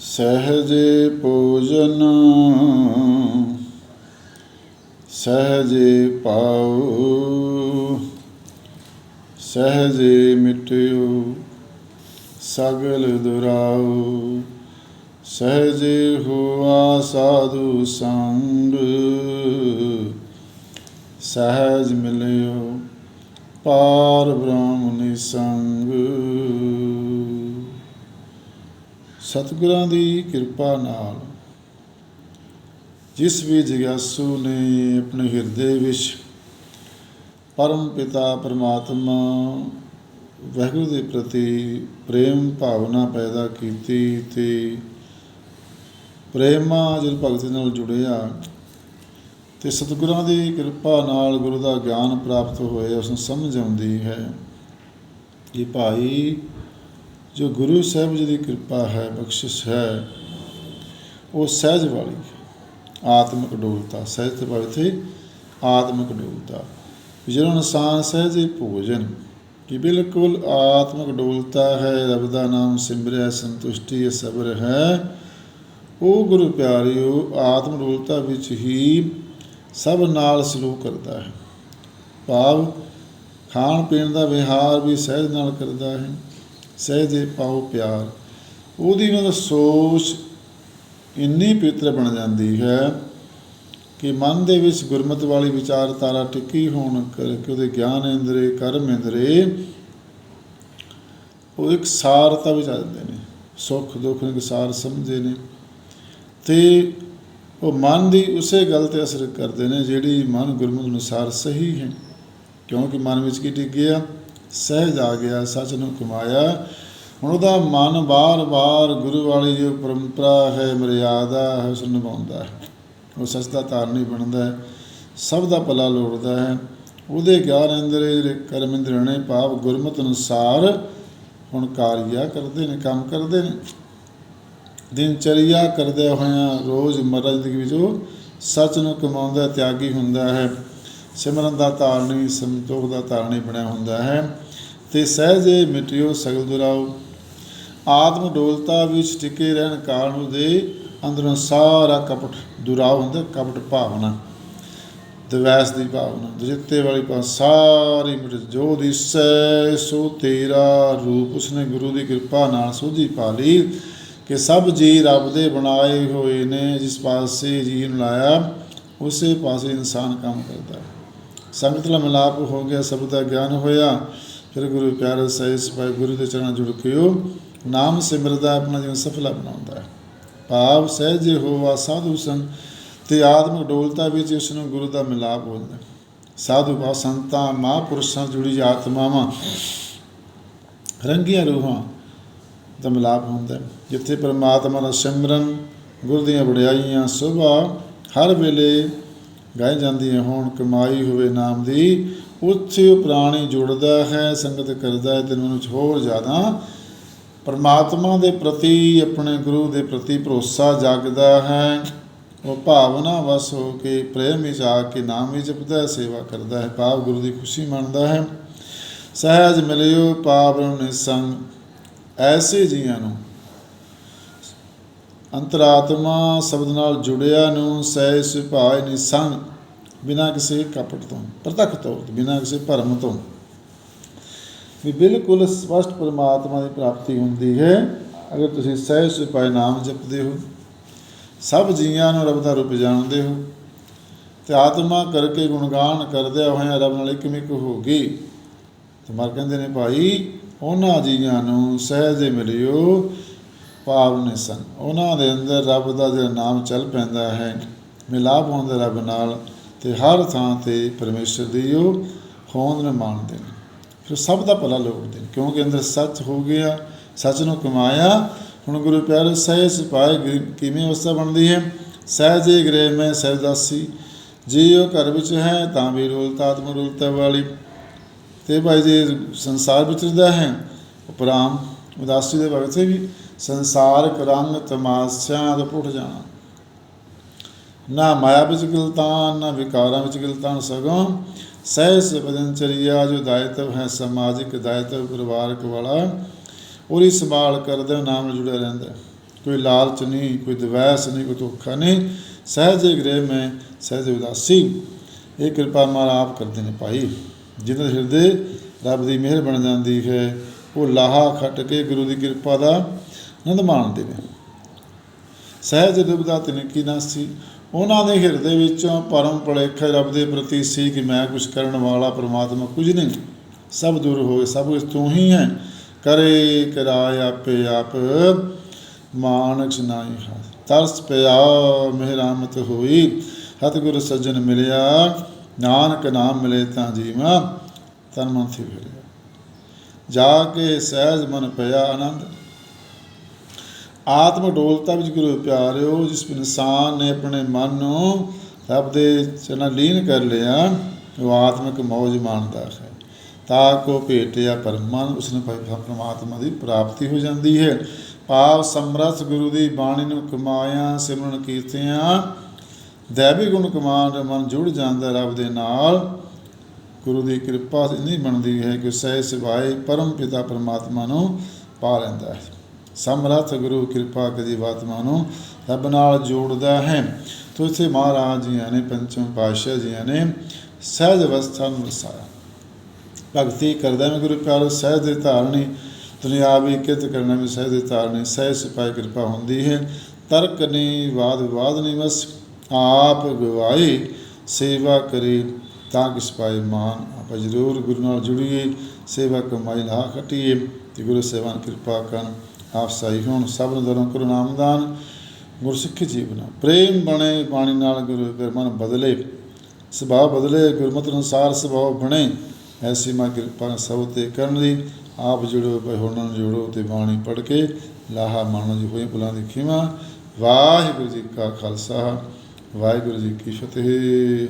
ਸਹਜੇ ਭੋਜਨ, ਸਹਜੇ ਪਾਉ ਸਹਜੇ ਮਿਟਿਓ, ਸਗਲ ਦੁਰਾਉ ਸਹਜੇ ਹੋਆ ਸਾਧੂ ਸੰਗ, ਸਹਜ ਮਿਲਿਓ ਪਾਰ ਬ੍ਰਹਮ ਨਿਸੰਗ। ਸਤਿਗੁਰਾਂ ਦੀ ਕਿਰਪਾ ਨਾਲ ਜਿਸ ਵੀ ਜਿਗਿਆਸੂ ਨੇ ਆਪਣੇ ਹਿਰਦੇ ਵਿੱਚ ਪਰਮ ਪਿਤਾ ਪਰਮਾਤਮਾ ਵਾਹਿਗੁਰੂ ਦੇ ਪ੍ਰਤੀ ਪ੍ਰੇਮ ਭਾਵਨਾ ਪੈਦਾ ਕੀਤੀ ਤੇ ਪ੍ਰੇਮਾ ਜਲ ਭਗਤੀ ਨਾਲ ਜੁੜਿਆ ਤੇ ਸਤਿਗੁਰਾਂ ਦੀ ਕਿਰਪਾ ਨਾਲ ਗੁਰੂ ਦਾ ਗਿਆਨ ਪ੍ਰਾਪਤ ਹੋਇਆ, ਉਸ ਨੂੰ ਸਮਝ ਆਉਂਦੀ ਹੈ ਕਿ ਭਾਈ ਜੋ ਗੁਰੂ ਸਾਹਿਬ ਜੀ ਦੀ ਕਿਰਪਾ ਹੈ, ਬਖਸ਼ਿਸ਼ ਹੈ, ਉਹ ਸਹਿਜ ਵਾਲੀ ਹੈ। ਆਤਮਿਕ ਡੋਲਤਾ, ਸਹਿਜ ਤੇ ਭਾਵ ਆਤਮਿਕ ਡੋਲਤਾ। ਵੀ ਜਦੋਂ ਇਨਸਾਨ ਸਹਿਜੇ ਭੋਜਨ, ਕਿ ਬਿਲਕੁਲ ਆਤਮਿਕ ਡੋਲਤਾ ਹੈ, ਰੱਬ ਦਾ ਨਾਮ ਸਿਮਰਿਆ, ਸੰਤੁਸ਼ਟੀ ਹੈ, ਸਬਰ ਹੈ, ਉਹ ਗੁਰੂ ਪਿਆਰਿਓ, ਆਤਮ ਡੋਲਤਾ ਵਿੱਚ ਹੀ ਸਭ ਨਾਲ ਸਲੂਕ ਕਰਦਾ ਹੈ। ਭਾਵ ਖਾਣ ਪੀਣ ਦਾ ਵਿਹਾਰ ਵੀ ਸਹਿਜ ਨਾਲ ਕਰਦਾ ਹੈ। ਸਹਿਜੇ ਪਾਉ ਪਿਆਰ। ਉਹਦੀ ਮਤਲਬ ਸੋਚ ਇੰਨੀ ਪਵਿੱਤਰ ਬਣ ਜਾਂਦੀ ਹੈ ਕਿ ਮਨ ਦੇ ਵਿੱਚ ਗੁਰਮਤ ਵਾਲੀ ਵਿਚਾਰਧਾਰਾ ਟਿੱਕੀ ਹੋਣ ਕਰਕੇ ਉਹਦੇ ਗਿਆਨ ਇੰਦਰੇ, ਕਰਮ ਇੰਦਰੇ, ਉਹ ਇੱਕ ਸਾਰਤਾ ਵਿੱਚ ਆ ਜਾਂਦੇ ਨੇ। ਸੁੱਖ, ਦੁੱਖ ਨੂੰ ਸਾਰ ਸਮਝਦੇ ਨੇ। ਤੇ ਉਹ ਮਨ ਦੀ ਉਸੇ ਗੱਲ ਤੇ ਅਸਰ ਕਰਦੇ ਨੇ ਜਿਹੜੀ ਮਨ ਗੁਰਮਤ ਅਨੁਸਾਰ ਸਹੀ ਹੈ। ਕਿਉਂਕਿ ਮਨ ਵਿੱਚ ਕੀ ਟਿਕ ਗਿਆ? ਸਹਿਜ ਆ ਗਿਆ, ਸੱਚ ਨੂੰ ਕਮਾਇਆ। ਹੁਣ ਉਹਦਾ ਮਨ ਬਾਰ-ਬਾਰ ਗੁਰੂ ਵਾਲੀ ਜੋ ਪਰੰਪਰਾ ਹੈ, ਮਰਿਆਦਾ ਹੈ, ਉਸ ਨਿਭਾਉਂਦਾ ਹੈ। ਉਹ ਸੱਚ ਦਾ ਧਾਰਨੀ ਬਣਦਾ ਹੈ, ਸਭ ਦਾ ਭਲਾ ਲੋੜਦਾ ਹੈ। ਉਹਦੇ ਗਿਆਨ ਅੰਦਰ ਕਰਮ ਇੰਦਰ ਨੇ, ਭਾਵ ਗੁਰਮਤਿ ਅਨੁਸਾਰ ਹੁਣ ਕਾਰਿਆ ਕਰਦੇ ਨੇ, ਕੰਮ ਕਰਦੇ ਨੇ। ਦਿਨਚਰਿਆ ਕਰਦੇ ਹੋਇਆਂ ਰੋਜ਼ ਮਰਜ਼ ਜ਼ਿੰਦਗੀ ਵਿੱਚ ਉਹ ਸੱਚ ਨੂੰ ਕਮਾਉਂਦਾ, ਤਿਆਗੀ ਹੁੰਦਾ ਹੈ। ਸਿਮਰਨ ਦਾ ਧਾਰਨੀ ਸੰਤੋਖ ਦਾ ਧਾਰਨੀ ਬਣਿਆ ਹੁੰਦਾ ਹੈ। ਤੇ ਸਹਿਜੇ ਮਿਟਿਓ ਸਗਲ ਦੁਰਾਓ। ਆਤਮ ਡੋਲਤਾ ਵਿੱਚ ਟਿਕੇ ਰਹਿਣ ਕਾਰਨ ਉਹਦੇ ਅੰਦਰੋਂ ਸਾਰਾ ਕਪਟ ਦੁਰਾਓ ਹੁੰਦਾ, ਕਪਟ ਭਾਵਨਾ। ਦਵੈਸ ਦੀ ਭਾਵਨਾ ਦਜਿੱਤੇ ਵਾਲੀ ਪਾ ਸਾਰੀ ਮਿਟ ਜੋ ਦਿਸੈ ਸੋ ਤੇਰਾ ਰੂਪ, ਉਸਨੇ ਗੁਰੂ ਦੀ ਕਿਰਪਾ ਨਾਲ ਸੋਝੀ ਪਾ ਲਈ ਕਿ ਸਭ ਜੀ ਰੱਬ ਦੇ ਬਣਾਏ ਹੋਏ ਨੇ, ਜਿਸ ਪਾਸੇ ਜੀ ਨੂੰ ਲਾਇਆ, ਉਸੇ ਪਾਸੇ ਇਨਸਾਨ ਕੰਮ ਕਰਦਾ। ਹੈ ਸੰਗਤ ਨਾਲ ਮਿਲਾਪ ਹੋ ਗਿਆ, ਸਭ ਦਾ ਗਿਆਨ ਹੋਇਆ। ਫਿਰ ਗੁਰੂ ਪਿਆਰੇ ਸਹਿ ਸਿਪਾਹੀ ਗੁਰੂ ਦੇ ਚਰਨਾਂ ਜੁੜ ਕੇ ਉਹ ਨਾਮ ਸਿਮਰਦਾ, ਆਪਣਾ ਜੀਵਨ ਸਫਲਾ ਬਣਾਉਂਦਾ ਹੈ। ਭਾਵ ਸਹਿਜ ਹੋਵਾ ਸਾਧੂ ਸੰਗ ਤੇ ਆਤਮਿਕ ਡੋਲਤਾ ਵਿੱਚ ਉਸ ਨੂੰ ਗੁਰੂ ਦਾ ਮਿਲਾਪ ਹੋ ਸਾਧੂ ਭਾਵ ਸੰਤਾਂ, ਮਹਾਂਪੁਰਸ਼ਾਂ ਜੁੜੀ ਆਤਮਾਵਾਂ, ਰੰਗੀਆਂ ਰੂਹਾਂ ਦਾ ਮਿਲਾਪ ਹੁੰਦਾ ਜਿੱਥੇ ਪਰਮਾਤਮਾ ਦਾ ਸਿਮਰਨ, ਗੁਰ ਦੀਆਂ ਵਡਿਆਈਆਂ ਸੁਭਾ ਹਰ ਵੇਲੇ ਗਾਈ ਜਾਂਦੀ ਹੈ, ਹੁਣ ਕਮਾਈ ਹੋਵੇ ਨਾਮ ਦੀ, ਉੱਥੇ ਪ੍ਰਾਣੀ ਜੁੜਦਾ ਹੈ, ਸੰਗਤ ਕਰਦਾ ਹੈ ਤੇ ਮਨ ਵਿੱਚ ਹੋਰ ਜ਼ਿਆਦਾ। ਪਰਮਾਤਮਾ ਦੇ ਪ੍ਰਤੀ, ਆਪਣੇ ਗੁਰੂ ਦੇ ਪ੍ਰਤੀ ਭਰੋਸਾ ਜਾਗਦਾ ਹੈ। ਉਹ ਭਾਵਨਾ ਵਸ ਹੋ ਕੇ, ਪ੍ਰੇਮ ਵਿੱਚ ਆ ਕੇ ਨਾਮ ਵਿੱਚ ਜਪਦਾ ਹੈ, ਸੇਵਾ ਕਰਦਾ ਹੈ, ਭਾਵ ਗੁਰੂ ਦੀ ਖੁਸ਼ੀ ਮੰਨਦਾ ਹੈ। ਸਹਿਜ ਮਿਲਿਓ ਪਾਪ ਨਿਸੰਗ, ਐਸੇ ਜੀਆਂ ਨੂੰ ਅੰਤਰਾਤਮਾ ਸ਼ਬਦ ਨਾਲ ਜੁੜਿਆ ਨੂੰ ਸਹਿ ਸੁਭਾਏ ਨਿਸੰਗ, ਬਿਨਾਂ ਕਿਸੇ ਕਪਟ ਤੋਂ, ਪ੍ਰਤੱਖ ਤੌਰ ਤੇ, ਬਿਨਾਂ ਕਿਸੇ ਭਰਮ ਤੋਂ। ਵੀ ਬਿਲਕੁਲ ਸਪਸ਼ਟ ਪਰਮਾਤਮਾ ਦੀ ਪ੍ਰਾਪਤੀ ਹੁੰਦੀ ਹੈ, ਅਗਰ ਤੁਸੀਂ ਸਹਿ ਸੁਭਾਏ ਨਾਮ ਜਪਦੇ ਹੋ, ਸਭ ਜੀਆਂ ਨੂੰ ਰੱਬ ਦਾ ਰੂਪ ਜਾਣਦੇ ਹੋ, ਤੇ ਆਤਮਾ ਕਰਕੇ ਗੁਣਗਾਨ ਕਰਦਿਆਂ ਹੋਇਆਂ ਰੱਬ ਨਾਲ ਇਕਮਿਕ ਹੋ ਗਈ, ਤੇ ਮਰ ਕਹਿੰਦੇ ਨੇ ਭਾਈ, ਉਹਨਾਂ ਜੀਆਂ ਨੂੰ ਸਹਿਜੇ ਮਿਲਿਓ ਪਾਵਨ ਸਨ। ਉਹਨਾਂ ਦੇ ਅੰਦਰ ਰੱਬ ਦਾ ਜਿਹੜਾ ਨਾਮ ਚੱਲ ਪੈਂਦਾ ਹੈ, ਮਿਲਾਪ ਹੁੰਦਾ ਰੱਬ ਨਾਲ ਤੇ ਹਰ ਥਾਂ ਤੇ ਪਰਮੇਸ਼ਰ ਦੀ ਉਹ ਹੋਂਦ ਨੂੰ ਮੰਨਦੇ ਨੇ। ਫਿਰ ਸਭ ਦਾ ਭਲਾ ਲੋੜਦੇ ਨੇ, ਕਿਉਂਕਿ ਅੰਦਰ ਸੱਚ ਹੋ ਗਿਆ, ਸੱਚ ਨੂੰ ਕਮਾਇਆ। ਹੁਣ ਗੁਰੂ ਪਿਆਰੇ, ਸਹਿਜ ਸਿਪਾਹੀ ਗਿ- ਕਿਵੇਂ ਅਵਸਥਾ ਬਣਦੀ ਹੈ? ਸਹਿਜੇ ਗ੍ਰਹਿ ਮੈਂ ਸਹਿਜਾਸੀ ਜੇ ਉਹ ਘਰ ਵਿੱਚ ਹੈ ਤਾਂ ਵੀ ਰੋਲਤਾ ਆਤਮ ਰੋਲਤਾ ਵਾਲੀ। ਤੇ ਭਾਈ ਜੇ, ਸੰਸਾਰ ਵਿਚਰਦਾ ਹੈ ਉਪਰਾਮ ਉਦਾਸੀ ਦੇ ਭਗਤ ਵੀ ਸੰਸਾਰਕ ਰੰਗ ਤਮਾਸ਼ਿਆਂ ਤੋਂ ਪੁੱਟ ਜਾਣਾ। ਨਾ ਮਾਇਆ ਵਿੱਚ ਗਿਲਤਾਨ ਨਾ ਵਿਕਾਰਾਂ ਵਿੱਚ ਗਿਲਤਾਨ ਸਗੋਂ ਸਹਿਸ ਬਦਨਚਰੀਆ ਜੋ ਦਾਇਤਵ ਹੈ ਸਮਾਜਿਕ ਦਾਇਤਵ ਪਰਿਵਾਰਕ ਵਾਲਾ, ਉਹਦੀ ਸੰਭਾਲ ਕਰਦੇ, ਨਾਮ ਜੁੜਿਆ ਰਹਿੰਦਾ। ਕੋਈ ਲਾਲਚ ਨਹੀਂ, ਕੋਈ ਦਵੈਸ ਨਹੀਂ, ਕੋਈ ਧੋਖਾ ਨਹੀਂ। ਸਹਿਜੇ ਗ੍ਰਹਿ ਮੈਂ, ਸਹਿਜ ਉਦਾਸੀ। ਇਹ ਕਿਰਪਾ ਮਹਾਰਾਜ ਆਪ ਕਰਦੇ ਨੇ ਭਾਈ। ਜਿਹਨਾਂ ਹਿਰਦੇ ਰੱਬ ਦੀ ਮਿਹਰ ਬਣ ਜਾਂਦੀ ਹੈ, ਉਹ ਲਾਹਾ ਖੱਟ ਕੇ ਗੁਰੂ ਦੀ ਕਿਰਪਾ ਦਾ ਆਨੰਦ ਮਾਣਦੇ ਨੇ। ਸਹਿਜ ਦੁਬਦਾ ਤਿਨ ਨਾਸੀ ਉਹਨਾਂ ਦੇ ਹਿਰਦੇ ਵਿੱਚੋਂ ਪਰਮ ਭੁਲੇਖਾ ਰੱਬ ਦੇ ਪ੍ਰਤੀ ਸੀ ਕਿ ਮੈਂ ਕੁਝ ਕਰਨ ਵਾਲਾ ਪ੍ਰਮਾਤਮਾ ਕੁਝ ਨਹੀਂ। ਸਭ ਦੂਰ ਹੋਏ ਸਭ ਕੁਝ ਤੂੰ ਹੀ ਹੈ। ਕਰੇ ਕਰਾਇ ਆਪੇ ਆਪ, ਮਾਨਕ ਨਾਹੀ ਹੈ ਤਰਸ ਪਿਆ, ਮਿਹਰਾਮਤ ਹੋਈ। ਸਤਿਗੁਰ ਸੱਜਣ ਮਿਲਿਆ, ਨਾਨਕ ਨਾਮ ਮਿਲੇ ਤਾਂ ਜੀਵਾ, ਤਨ ਮਨ ਥੀ ਫਿਰਿਆ। ਜਾ ਕੇ ਸਹਿਜ ਮਨ ਪਿਆ ਆਨੰਦ। ਆਤਮ ਡੋਲਤਾ ਵਿੱਚ ਗੁਰੂ ਪਿਆਰਿਓ, ਜਿਸ ਇਨਸਾਨ ਨੇ ਆਪਣੇ ਮਨ ਨੂੰ ਰੱਬ ਦੇ ਚਰਨਾਂ ਲੀਨ ਕਰ ਲਿਆ, ਉਹ ਆਤਮਿਕ ਮੌਜ ਮਾਣਦਾ ਹੈ। ਤਾਂ ਕੋ ਭੇਟਿਆ ਪਰਮਨ ਉਸਨੇ ਪਰਮਾਤਮਾ ਦੀ ਪ੍ਰਾਪਤੀ ਹੋ ਜਾਂਦੀ ਹੈ। ਪਾਪ ਸਮਰਥ ਗੁਰੂ ਦੀ ਬਾਣੀ ਨੂੰ ਕਮਾਇਆ, ਸਿਮਰਨ ਕੀਤਿਆਂ, ਦੇਵੀ ਗੁਣ ਕਮਾਨ ਮਨ ਜੁੜ ਜਾਂਦਾ ਰੱਬ ਦੇ ਨਾਲ। ਗੁਰੂ ਦੀ ਕਿਰਪਾ ਇੰਨੀ ਬਣਦੀ ਹੈ ਕਿ ਸਹਿ ਸਿਵਾਏ ਪਰਮ ਪਿਤਾ ਪਰਮਾਤਮਾ ਨੂੰ ਪਾ ਲੈਂਦਾ ਹੈ। ਸਮਰੱਥ ਗੁਰੂ ਕਿਰਪਾ ਕਦੀ ਆਤਮਾ ਨੂੰ ਰੱਬ ਨਾਲ ਜੋੜਦਾ ਹੈ। ਤੋ ਇਥੇ ਮਹਾਰਾਜ ਜੀਆਂ ਨੇ, ਪੰਚਮ ਪਾਤਸ਼ਾਹ ਜੀਆਂ ਨੇ ਸਹਿਜ ਅਵਸਥਾ ਨੂੰ ਵਸਾਇਆ। ਭਗਤੀ ਕਰਦਾ ਮੈਂ ਗੁਰੂ ਪਿਆਰੋ, ਸਹਿਜ ਦੇ ਧਾਰਨੀ ਦੁਨਿਆਵੀ ਕਿਤ ਕਰਨਾ ਵੀ ਸਹਿਜ ਦੇ ਧਾਰਨੀ, ਸਹਿਜ ਸਿਪਾਈ ਕਿਰਪਾ ਹੁੰਦੀ ਹੈ। ਤਰਕ ਨਹੀਂ ਵਾਦ ਵਿਵਾਦ ਨਹੀਂ ਬਸ ਆਪ ਗਵਾਈ ਸੇਵਾ ਕਰੀ, ਤਾਂ ਕਿ ਪਾਏ ਮਾਨ ਆਪਾਂ ਜ਼ਰੂਰ ਗੁਰੂ ਨਾਲ ਜੁੜੀਏ, ਸੇਵਾ ਕਮਾਈ ਲਾ ਖਟੀਏ, ਤੇ ਗੁਰੂ ਸੇਵਾਨ ਕਿਰਪਾ ਕਰਨ। ਆਪ ਸਹੀ ਹੋਣ, ਸਭ ਨੂੰ ਦਰੋਂ ਕਰੋ ਨਾਮਦਾਨ ਗੁਰਸਿੱਖੀ ਜੀਵਨ। ਪ੍ਰੇਮ ਬਣੇ ਬਾਣੀ ਨਾਲ ਗੁਰੂ ਫਿਰ ਮਨ ਬਦਲੇ, ਸੁਭਾਅ ਬਦਲੇ, ਗੁਰਮਤਿ ਅਨੁਸਾਰ ਸੁਭਾਅ ਬਣੇ, ਐਸੀ ਮਾ ਕਿਰਪਾ ਸਭ ਤੇ ਕਰਨ ਦੀ, ਆਪ ਜੁੜੋ ਪਏ ਹੋਣਾ ਜੁੜੋ ਜੋੜੋ ਤੇ ਬਾਣੀ ਪੜ ਕੇ, ਲਾਹਾ ਮਾਣੋ ਜੀ ਹੋਏ ਭੁਲਾਂ ਦੀ ਖਿਮਾ। ਵਾਹਿਗੁਰੂ ਜੀ ਕਾ ਖਾਲਸਾ, ਵਾਹਿਗੁਰੂ ਜੀ ਕੀ ਫਤਿਹ।